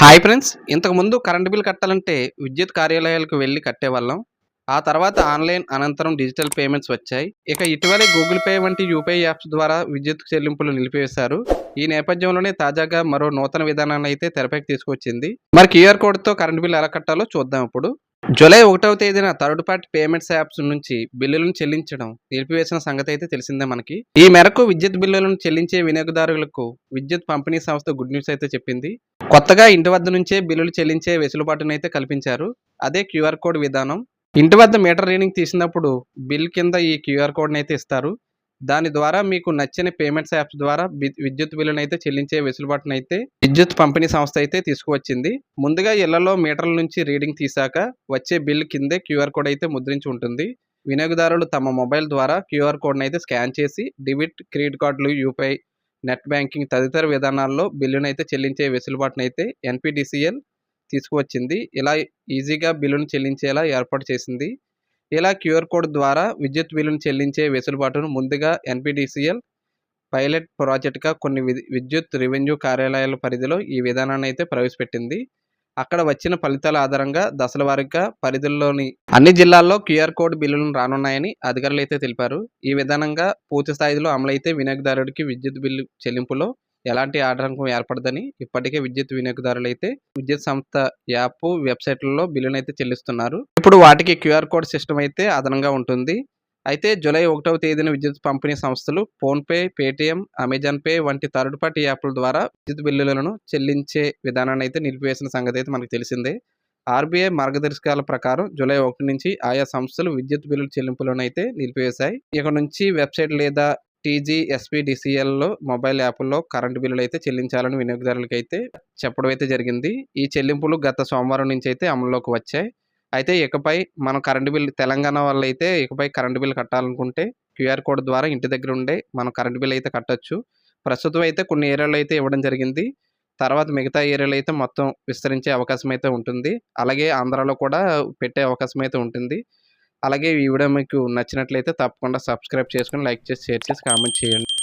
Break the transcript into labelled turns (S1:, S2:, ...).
S1: Hi friends ఇంతకుముందు current bill కట్టాలంటే విద్యుత్ కార్యాలయాలకు వెళ్ళి కట్టేవాళ్ళం. ఆ తర్వాత ఆన్లైన్ అనంతరం డిజిటల్ పేమెంట్స్ వచ్చాయి. ఇక ఇటీవలే గూగుల్ పే వంటి యూపీఐ యాప్స్ ద్వారా విద్యుత్ చెల్లింపులు నిలిపివేశారు. ఈ నేపథ్యంలోనే తాజాగా మరో నూతన విధానాన్ని అయితే తెరపైకి తీసుకొచ్చింది. మరి క్యూఆర్ కోడ్తో కరెంట్ బిల్ ఎలా కట్టాలో చూద్దాం ఇప్పుడు. జూలై ఒకటవ తేదీన థర్డ్ పార్టీ పేమెంట్స్ యాప్స్ నుంచి బిల్లులను చెల్లించడం నిలిపివేసిన సంగతి అయితే తెలిసిందే మనకి. ఈ మేరకు విద్యుత్ బిల్లులను చెల్లించే వినియోగదారులకు విద్యుత్ పంపిణీ సంస్థ గుడ్ న్యూస్ అయితే చెప్పింది. కొత్తగా ఇంటి వద్ద నుంచే బిల్లులు చెల్లించే వెసులుబాటునైతే కల్పించారు. అదే క్యూఆర్ కోడ్ విధానం. ఇంటి వద్ద మీటర్ రీడింగ్ తీసినప్పుడు బిల్ కింద ఈ క్యూఆర్ కోడ్ని అయితే ఇస్తారు. దాని ద్వారా మీకు నచ్చిన పేమెంట్స్ యాప్స్ ద్వారా విద్యుత్ బిల్లును అయితే చెల్లించే వెసులుబాటును అయితే విద్యుత్ పంపిణీ సంస్థ అయితే తీసుకువచ్చింది. ముందుగా ఇళ్ళలో మీటర్ల నుంచి రీడింగ్ తీసాక వచ్చే బిల్ కిందే క్యూఆర్ కోడ్ అయితే ముద్రించి ఉంటుంది. వినియోగదారులు తమ మొబైల్ ద్వారా క్యూఆర్ కోడ్ని అయితే స్కాన్ చేసి డెబిట్ క్రెడిట్ కార్డులు యూపీఐ నెట్ బ్యాంకింగ్ తదితర విధానాల్లో బిల్లును అయితే చెల్లించే వెసులుబాటును అయితే ఎన్పిడిసిఎల్ తీసుకువచ్చింది. ఇలా ఈజీగా బిల్లును చెల్లించేలా ఏర్పాటు చేసింది. ఇలా క్యూఆర్ కోడ్ ద్వారా విద్యుత్ బిల్లును చెల్లించే వెసులుబాటును ముందుగా ఎన్పిడిసిఎల్ పైలట్ ప్రాజెక్ట్గా కొన్ని విద్యుత్ రెవెన్యూ కార్యాలయాల పరిధిలో ఈ విధానాన్ని అయితే ప్రవేశపెట్టింది. అక్కడ వచ్చిన ఫలితాల ఆధారంగా దశల వారీగా పరిధుల్లోని అన్ని జిల్లాల్లో క్యూఆర్ కోడ్ బిల్లులు రానున్నాయని అధికారులు అయితే తెలిపారు. ఈ విధానంగా పూర్తి స్థాయిలో అమలైతే వినియోగదారుడికి విద్యుత్ బిల్లు చెల్లింపులో ఎలాంటి ఆటంకం ఏర్పడదని ఇప్పటికే విద్యుత్ వినియోగదారులు అయితే విద్యుత్ సంస్థ యాప్ వెబ్సైట్లలో బిల్లును అయితే చెల్లిస్తున్నారు. ఇప్పుడు వాటికి క్యూఆర్ కోడ్ సిస్టమ్ అయితే అదనంగా ఉంటుంది. అయితే జూలై ఒకటవ తేదీన విద్యుత్ పంపిణీ సంస్థలు ఫోన్పే పేటిఎం అమెజాన్ పే వంటి థర్డ్ పార్టీ యాప్ల ద్వారా విద్యుత్ బిల్లులను చెల్లించే విధానాన్ని అయితే నిలిపివేసిన సంగతి అయితే మనకు తెలిసిందే. ఆర్బీఐ మార్గదర్శకాల ప్రకారం జూలై ఒకటి నుంచి ఆయా సంస్థలు విద్యుత్ బిల్లుల చెల్లింపులను అయితే నిలిపివేశాయి. ఇక నుంచి వెబ్సైట్ లేదా టీజీఎస్పీడీసీఎల్లో మొబైల్ యాప్లో కరెంటు బిల్లులు అయితే చెల్లించాలని వినియోగదారులకు అయితే చెప్పడం అయితే జరిగింది. ఈ చెల్లింపులు గత సోమవారం నుంచి అయితే అమల్లోకి వచ్చాయి. అయితే ఇకపై మనం కరెంటు బిల్ తెలంగాణ వాళ్ళు అయితే ఇకపై కరెంటు బిల్ కట్టాలనుకుంటే క్యూఆర్ కోడ్ ద్వారా ఇంటి దగ్గర ఉండే మనం కరెంటు బిల్ అయితే కట్టొచ్చు. ప్రస్తుతం అయితే కొన్ని ఏరియాలో అయితే ఇవ్వడం జరిగింది. తర్వాత మిగతా ఏరియాలో అయితే మొత్తం విస్తరించే అవకాశం అయితే ఉంటుంది. అలాగే ఆంధ్రాలో కూడా పెట్టే అవకాశం అయితే ఉంటుంది. అలాగే ఈ వీడియో మీకు నచ్చినట్లయితే తప్పకుండా సబ్స్క్రైబ్ చేసుకుని లైక్ చేసి షేర్ చేసి కామెంట్ చేయండి.